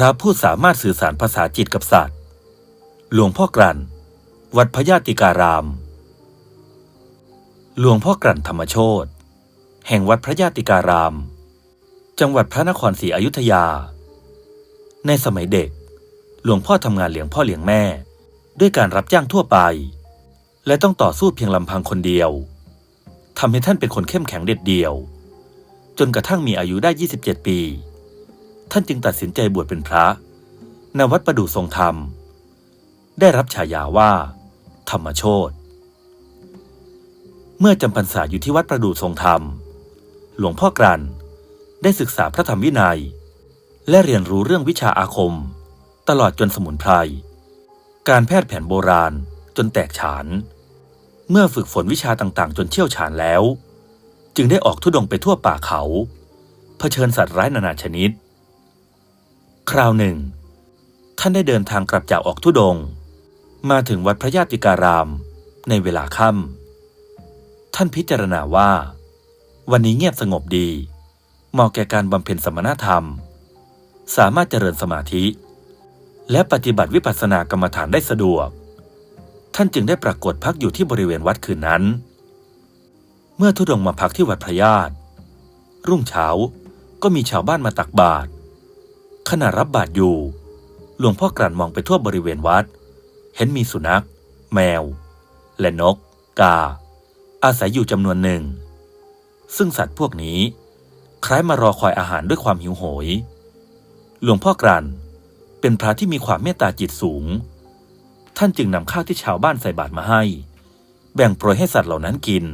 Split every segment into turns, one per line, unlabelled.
ระผู้สามารถสื่อสารภาษาจิตกับสัตว์ หลวงพ่อกลั่น วัดพญาติการาม หลวงพ่อกลั่นธรรมโชตแห่งวัดพระญาติการาม จังหวัดพระนครศรีอยุธยา ในสมัยเด็ก หลวงพ่อทำงานเลี้ยงพ่อเลี้ยงแม่ ด้วยการรับจ้างทั่วไป และต้องต่อสู้เพียงลำพังคนเดียวทำให้ท่านเป็นคนเข้มแข็งเด็ดเดี่ยว จนกระทั่งมีอายุได้ 27 ปี ท่านจึงตัดสินใจบวชเป็นพระณวัดประดู่ทรงธรรม ได้รับฉายาว่า ธรรมโชตเมื่อจำพรรษาอยู่ที่วัดประดู่ทรงธรรม หลวงพ่อกรันได้ศึกษาพระธรรมวินัย และเรียนรู้เรื่องวิชาอาคม ตลอดจนสมุนไพร การแพทย์แผนโบราณจนแตกฉาน เมื่อฝึกฝนวิชาต่างๆ จนเชี่ยวชาญแล้ว จึงได้ออกทุดงไปทั่วป่าเขา เผชิญสัตว์ร้ายนานาชนิด คราวหนึ่ง ท่านได้เดินทางกลับจากออกทุดง มาถึงวัดพระญาติการาม ในเวลาค่ำท่านพิจารณาว่า วันนี้เงียบสงบดี เหมาะแก่การบำเพ็ญสมณธรรม สามารถเจริญสมาธิ และปฏิบัติวิปัสสนากรรมฐานได้สะดวก ท่านจึงได้ปรากฏพักอยู่ที่บริเวณวัดคืนนั้น เมื่อทุดงมาพักที่วัดพระญาติรุ่งเช้าก็มีชาวบ้านมาตักบาตร ขณะรับบาตรอยู่ หลวงพ่อกลั่นมองไปทั่วบริเวณวัด เห็นมีสุนัข แมว และนก กา อาศัยอยู่จำนวนหนึ่ง ซึ่งสัตว์พวกนี้ คล้ายมารอคอยอาหารด้วยความหิวโหย หลวงพ่อกลั่นเป็นพระที่มีความเมตตาจิตสูง ท่านจึงนำข้าวที่ชาวบ้านใส่บาตรมาให้ แบ่งโปรยให้สัตว์เหล่านั้นกิน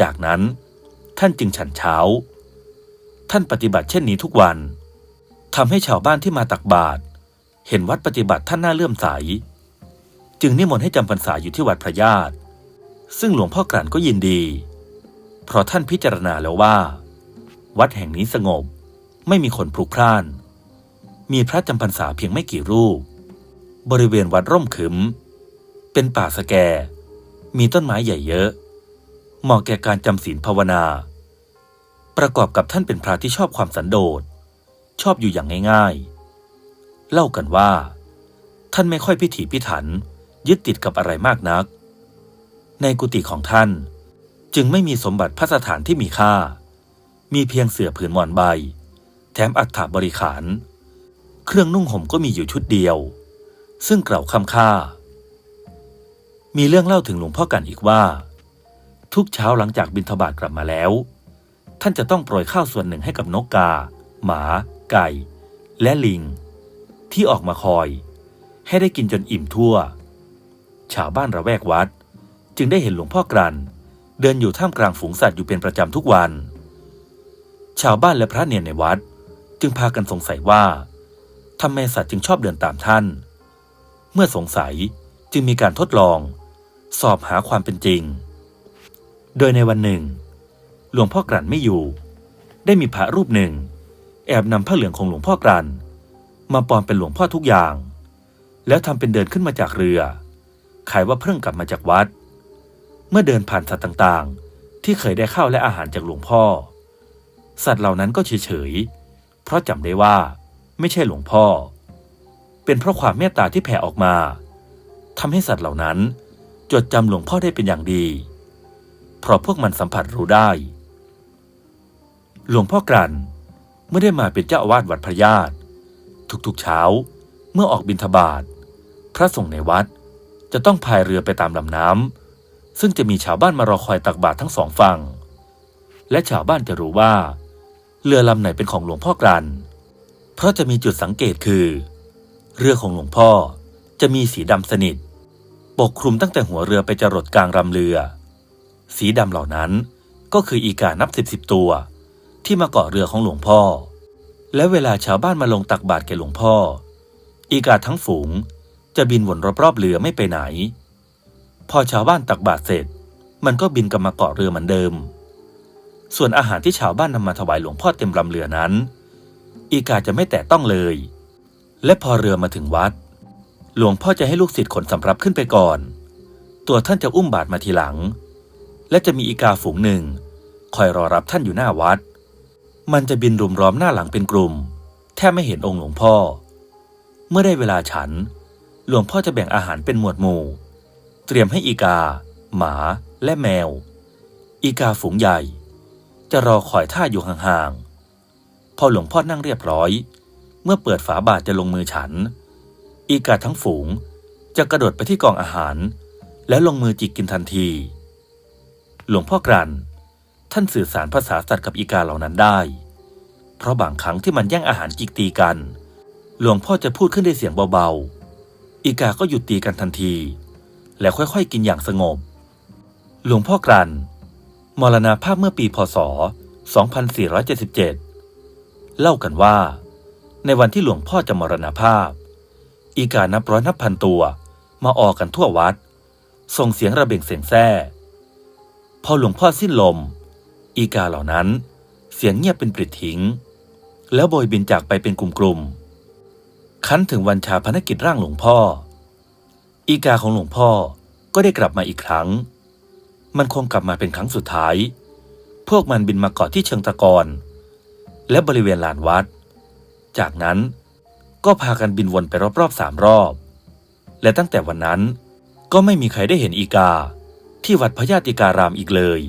จากนั้นท่านจึงฉันเช้า ท่านปฏิบัติเช่นนี้ทุกวัน ทำให้ชาวบ้านที่มาตักบาตรเห็นวัดปฏิบัติท่านน่าเลื่อมใส จึงนิมนต์ให้จำพรรษาอยู่ที่วัดพระญาติซึ่งหลวงพ่อกลั่นก็ยินดี เพราะท่านพิจารณาแล้วว่า วัดแห่งนี้สงบไม่มีคนพลุกพล่าน มีพระจำพรรษาเพียงไม่กี่รูป บริเวณวัดร่มขึม เป็นป่าสแก มีต้นไม้ใหญ่เยอะ เหมาะแก่การจำศีลภาวนา ประกอบกับท่านเป็นพระที่ชอบความสันโดษ ชอบอยู่อย่างง่ายๆ เล่ากันว่า ท่านไม่ค่อยพิถีพิถัน ยึดติดกับอะไรมากนัก ในกุฏิของท่านจึงไม่มีสมบัติพัสถานที่มีค่า มีเพียงเสื่อผืนหมอนใบ แถมอัฐบริขาร เครื่องนุ่งห่มก็มีอยู่ชุดเดียว ซึ่งเกล่าวคำค่า มีเรื่องเล่าถึงหลวงพ่อกันอีกว่า ทุกเช้าหลังจากบิณฑบาตกลับมาแล้ว ท่านจะต้องโปรยข้าวส่วนหนึ่งให้กับนกกา หมา ไก่ และลิง ที่ออกมาคอย ให้ได้กินจนอิ่มทั่ว ชาวบ้านระแวกวัด จึงได้เห็นหลวงพ่อกรัน เดินอยู่ท่ามกลางฝูงสัตว์อยู่เป็นประจำทุกวัน ชาวบ้านและพระเนียนในวัด จึงพากันสงสัยว่าทำไมสัตว์จึงชอบเดินตามท่าน เมื่อสงสัยจึงมีการทดลอง สอบหาความเป็นจริง โดยในวันหนึ่ง หลวงพ่อกลั่นไม่อยู่ ได้มีพระรูปหนึ่ง แอบนำผ้าเหลืองของหลวงพ่อกลั่นมาปลอมเป็นหลวงพ่อทุกอย่าง แล้วทำเป็นเดินขึ้นมาจากเรือ ขายว่าเพิ่งกลับมาจากวัด เมื่อเดินผ่านสัตว์ต่างๆ ที่เคยได้ข้าวและอาหารจากหลวงพ่อ สัตว์เหล่านั้นก็เฉยๆ เพราะจำได้ว่าไม่ใช่หลวงพ่อ เป็นเพราะความเมตตาที่แผ่ออกมาทำให้สัตว์เหล่านั้น จดจำหลวงพ่อได้เป็นอย่างดี เพราะพวกมันสัมผัสรู้ได้ หลวงพ่อกลั่น เมื่อได้มาเป็นเจ้าอาวาสวัดพระญาติ ทุกๆเช้าเมื่อออกบิณฑบาตพระสงฆ์ในวัดจะต้องพายเรือไปตามลำน้ำซึ่งจะมีชาวบ้านมารอคอยตักบาตรทั้งสองฝั่ง และชาวบ้านจะรู้ว่า เรือลำไหนเป็นของหลวงพ่อกลั่นเพราะจะมีจุดสังเกตคือ เรือของหลวงพ่อจะมีสีดำสนิท ปกคลุมตั้งแต่หัวเรือไปจรดกลางลำเรือ สีดำเหล่านั้นก็คืออีกานับสิบสิบตัว ที่มาเกาะเรือของหลวงพ่อ และเวลาชาวบ้านมาลงตักบาตรแก่หลวงพ่อ อีกาทั้งฝูงจะบินวนรอบๆเรือไม่ไปไหน พอชาวบ้านตักบาตรเสร็จ มันก็บินกลับมาเกาะเรือเหมือนเดิม ส่วนอาหารที่ชาวบ้านนำมาถวายหลวงพ่อเต็มลำเรือนั้น อีกาจะไม่แตะต้องเลย และพอเรือมาถึงวัด หลวงพ่อจะให้ลูกศิษย์ขนสำรับขึ้นไปก่อน ตัวท่านจะอุ้มบาตรมาทีหลัง และจะมีอีกาฝูงหนึ่ง คอยรอรับท่านอยู่หน้าวัด มันจะบินรุมล้อมหน้าหลังเป็นกลุ่ม แทบไม่เห็นองค์หลวงพ่อ เมื่อได้เวลาฉัน หลวงพ่อจะแบ่งอาหารเป็นหมวดหมู่ เตรียมให้อีกา หมา และแมว อีกาฝูงใหญ่ จะรอคอยท่าอยู่ห่างๆ พอหลวงพ่อนั่งเรียบร้อย เมื่อเปิดฝาบาทจะลงมือฉัน อีกาทั้งฝูงจะกระโดดไปที่กองอาหาร แล้วลงมือจิกกินทันที หลวงพ่อกรัน ท่านสื่อสารภาษาสัตว์กับอีกาเหล่านั้นได้ เพราะบางครั้งที่มันแย่งอาหารจิกตีกัน หลวงพ่อจะพูดขึ้นด้วยเสียงเบาๆ อีกาก็หยุดตีกันทันที แล้วค่อยๆ กินอย่างสงบ หลวงพ่อกรันมรณาภาพเมื่อปีพศ 2477 เล่ากันว่า ในวันที่หลวงพ่อจะมรณภาพ อีกานับร้อยนับพันตัว มาออกกันทั่ววัด ส่งเสียงระเบ่งเสียงแซ่พอหลวงพ่อสิ้นลม อีกาเหล่านั้น เสียงเงียบเป็นปลิดทิ้ง แล้วโบยบินจากไปเป็นกลุ่มๆคันถึงวันชาพนกิจร่างหลวงพ่อ อีกาของหลวงพ่อก็ได้กลับมาอีกครั้ง มันคงกลับมาเป็นครั้งสุดท้าย พวกมันบินมาเกาะที่เชิงตะกอนและบริเวณลานวัด จากนั้นก็พากันบินวนไปรอบๆสามรอบ และตั้งแต่วันนั้นก็ไม่มีใครได้เห็นอีกาที่วัดพญาติการามอีกเลย